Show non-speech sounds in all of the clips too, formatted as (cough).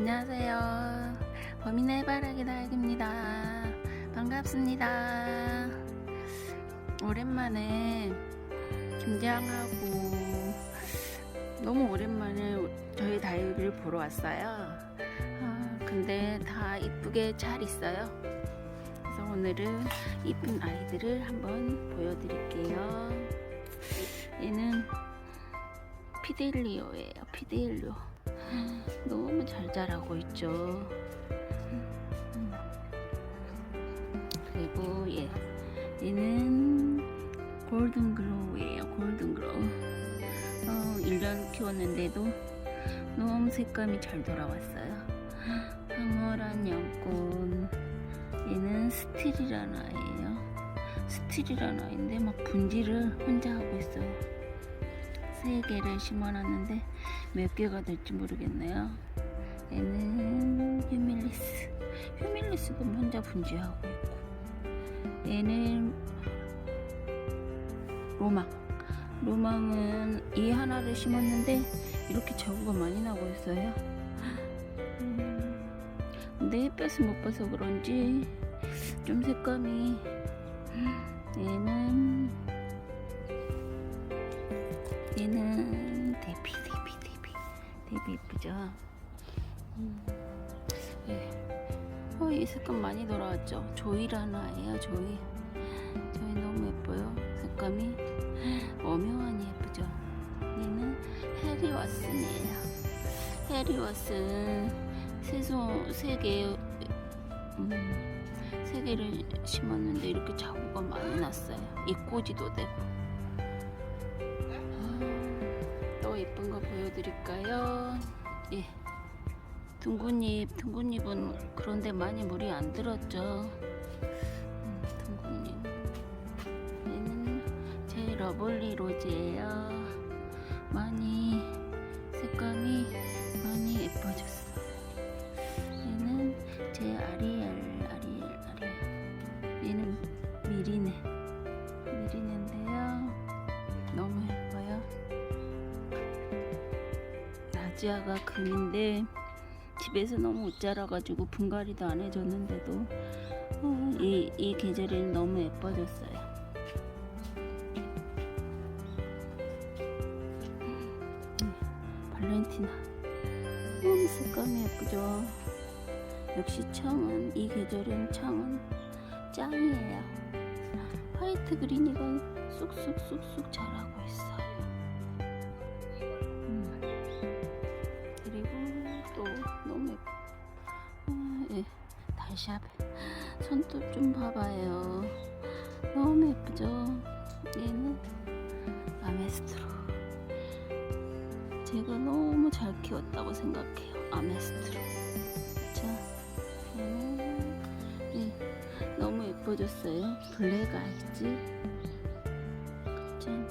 안녕하세요. 범인의 바라기 나약입니다. 반갑습니다. 오랜만에 김장하고 너무 오랜만에 저희 다육이를 보러 왔어요. 아, 근데 다 이쁘게 잘 있어요. 그래서 오늘은 이쁜 아이들을 한번 보여드릴게요. 얘는 피델리오예요. 피델리오. 너무 잘 자라고 있죠. 그리고 얘, 얘는 골든 글로우예요. 골든 글로우. 어, 1년 키웠는데도 너무 색감이 잘 돌아왔어요. 황홀한 연꽃. 얘는 스틸이라는 아이예요. 스틸이라는 아이인데 막 분지를 혼자 하고 있어요. 세 개를 심어놨는데 몇 개가 될지 모르겠네요. 얘는 휴밀리스. 휴밀리스도 혼자 분지하고 있고. 얘는 로망. 로망은 이 하나를 심었는데 이렇게 저구가 많이 나고 있어요. 음, 근데 햇볕을 못 봐서 그런지 좀 색감이 얘는 얘는 데비 데비 데비 데비 이쁘죠? 음, 예. 어, 이 색감 많이 돌아왔죠? 조이라는 아이예요 조이 조이 너무 예뻐요 색감이 오묘하니 예쁘죠? 얘는 해리 왓슨이에요 해리 왓슨 세소 세개 음, 세 개를 심었는데 이렇게 자구가 많이 났어요 입꼬지도 되고 보여드릴까요? 예. 둥근잎, 둥근잎은 그런데 많이 물이 안 들었죠. 음, 둥근잎. 얘는 제 러블리 로즈예요. 많이 색감이 많이 예뻐졌어요. 얘는 제 아리엘, 아리엘, 아리엘. 얘는 나지아가 금인데 집에서 너무 못 자라가지고 분갈이도 안 해줬는데도 어, 이, 이 계절에는 너무 예뻐졌어요. 음, 발렌티나 너무 색감이 예쁘죠. 역시 청은 이 계절엔 청은 짱이에요. 화이트 그린이가 쑥쑥쑥쑥 자라 달샤베. 손톱 좀 봐봐요. 너무 예쁘죠? 얘는 아메스트로. 제가 너무 잘 키웠다고 생각해요. 아메스트로. 자, 얘는 예. 너무 예뻐졌어요. 블랙? 음.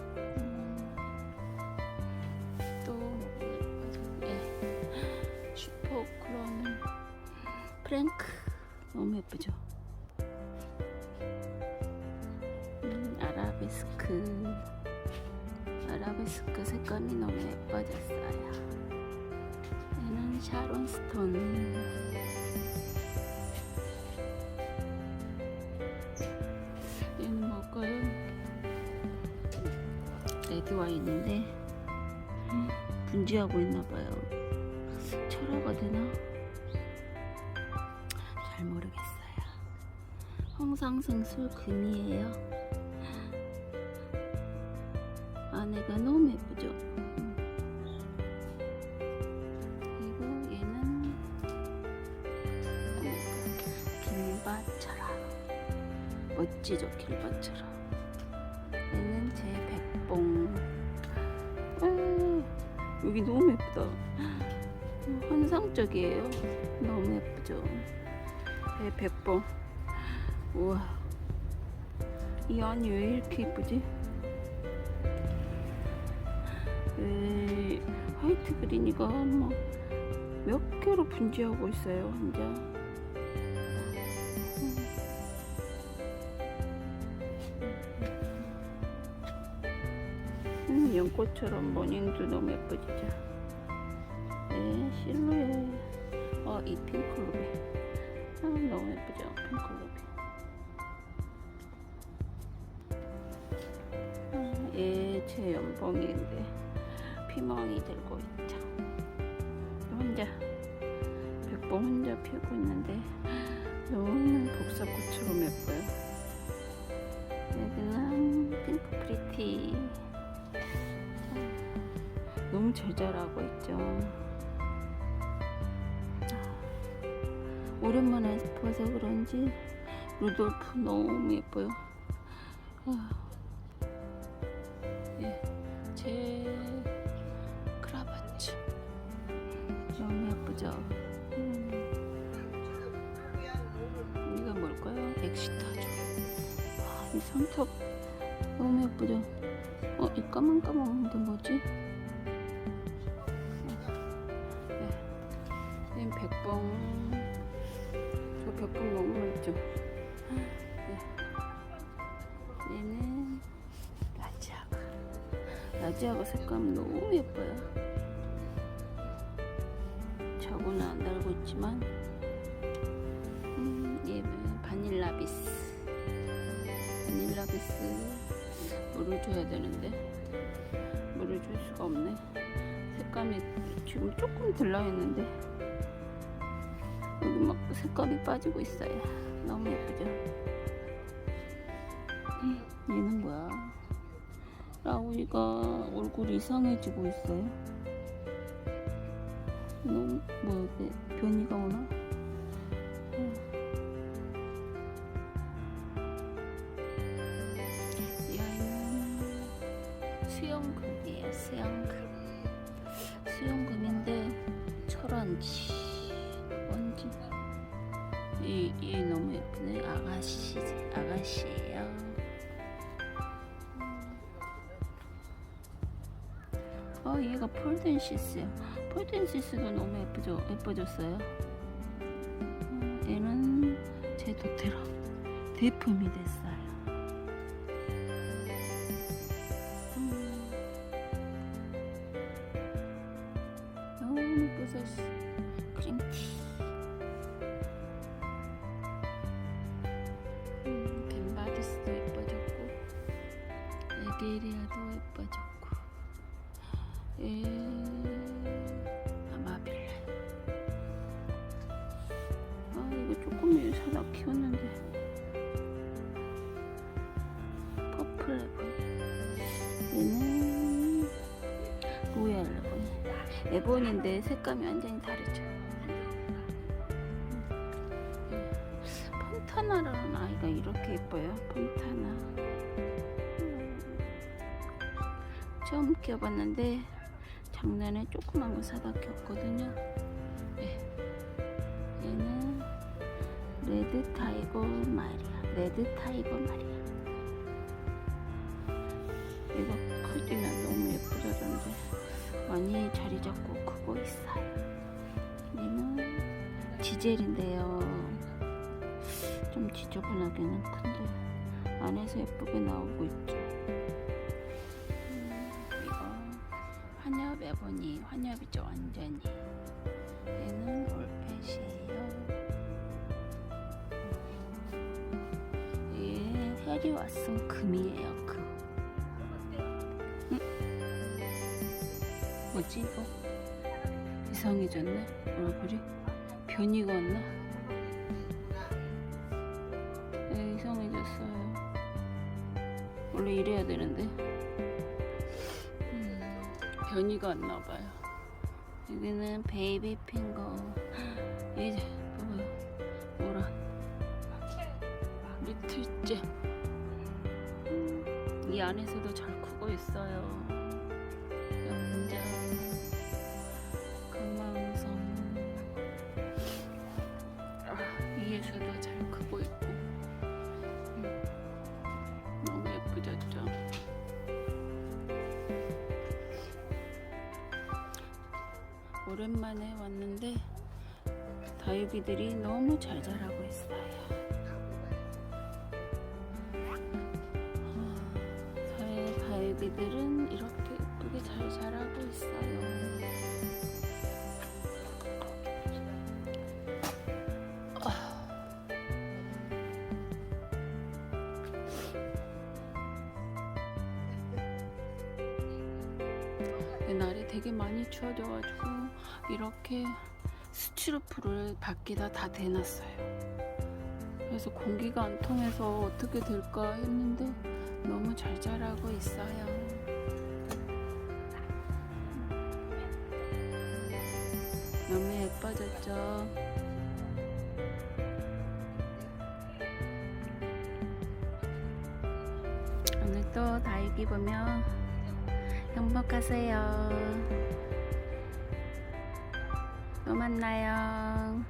또 예뻐져? 예. 슈퍼 크롬 프랭크 아라베스크 색감이 너무 예뻐졌어요. 얘는 샤론 스톤 얘는 뭘까요? 레드 와인인데 분지하고 있나봐요. 철화가 되나? 잘 모르겠어요. 홍상생술 금이에요. 안에가 너무 예쁘죠? 그리고 얘는 길바처럼 멋지죠? 길바처럼 얘는 제 백봉 음, 여기 너무 예쁘다. 음, 환상적이에요. 너무 예쁘죠. 배 백봉. 우와. 이 안이 왜 이렇게 예쁘지? 에, 화이트 그린이가 막몇 개로 분지하고 있어요, 혼자. 음, 연꽃처럼 모닝도 너무 예뻐지죠. 네, 실루엣. 어, 이 핑크루비. 아, 너무 예쁘죠? 핑크루비. 아, 얘제 연봉인데 피멍이 들고 있죠. 혼자 백봉 혼자 피우고 있는데 너무 복사꽃처럼 예뻐요. 여기는 핑크 프리티. 너무 잘 자라고 있죠. 오랜만에 봐서 그런지 루돌프 너무 예뻐요. 예쁘죠. 음. 이거 뭘까요? 엑시타죠. 아, 이 손톱 너무 예쁘죠. 어, 이 까만까만한 게 뭐지? 네. 얘는 백봉. 저 백봉 너무 많죠? 네. 얘는 라지아가. 라지아가 색감 너무 예뻐요. 안 달고 있지만, 음, 얘는 바닐라 비스. 바닐라 비스 물을 줘야 되는데 물을 줄 수가 없네. 색감이 지금 조금 들러있는데 여기 막 색감이 빠지고 있어요. 너무 예쁘죠? 얘는 뭐야? 라우이가 얼굴이 이상해지고 있어요. 너무 뭐 이게 변이가 오나? 수영금이에요. 수영금. 수영금인데 철원지 뭔지 이, 이 너무 예쁘네 아가씨 아가씨예요 어 얘가 폴덴시스요 폴덴시스도 너무 예쁘죠? 예뻐졌어요. 어, 얘는 제 도테로 대품이 됐어요. 음. 너무 예뻐서 이거 조금 사다 키웠는데 퍼플 레본 얘는 로얄 레본 에본인데 색감이 완전히 다르죠. 폰타나라는 아이가 이렇게 예뻐요. 폰타나. 음. 처음 키워봤는데 작년에 조그만 거 사다 키웠거든요. 레드 타이거 마리아. 레드 타이거 마리아. 얘가 커지면 너무 예뻐졌는데 많이 자리 잡고 크고 있어요. 얘는 지젤인데요. 좀 지저분하게는 큰데 안에서 예쁘게 나오고 있죠. 음, 이거 환엽 에보니 환엽이죠 완전히. 얘 해리 왓슨 금이에요 금. 뭐지 이거? 이상해졌네 얼굴이. 변이가 왔나? 네 이상해졌어요. 원래 이래야 되는데. 음, 변이가 왔나봐요. 여기는 베이비 핑거. (gasps) 얘 봐봐요. 뭐라? 리틀잼. 음, 이 안에서도 잘 크고 있어요. 금왕성. 아, 위에서도 잘 크고 있고. 음, 너무 예쁘졌죠? 오랜만에 왔는데 다육이들이 너무 잘 자라고 있어요 돼지들은 이렇게 예쁘게 잘 자라고 있어요. 날이 되게 많이 추워져가지고 이렇게 스티로프를 밖에다 다 대놨어요. 그래서 공기가 안 통해서 어떻게 될까 했는데 너무 잘 자라고 있어요. 너무 예뻐졌죠? 오늘도 다육이 보며 행복하세요. 또 만나요.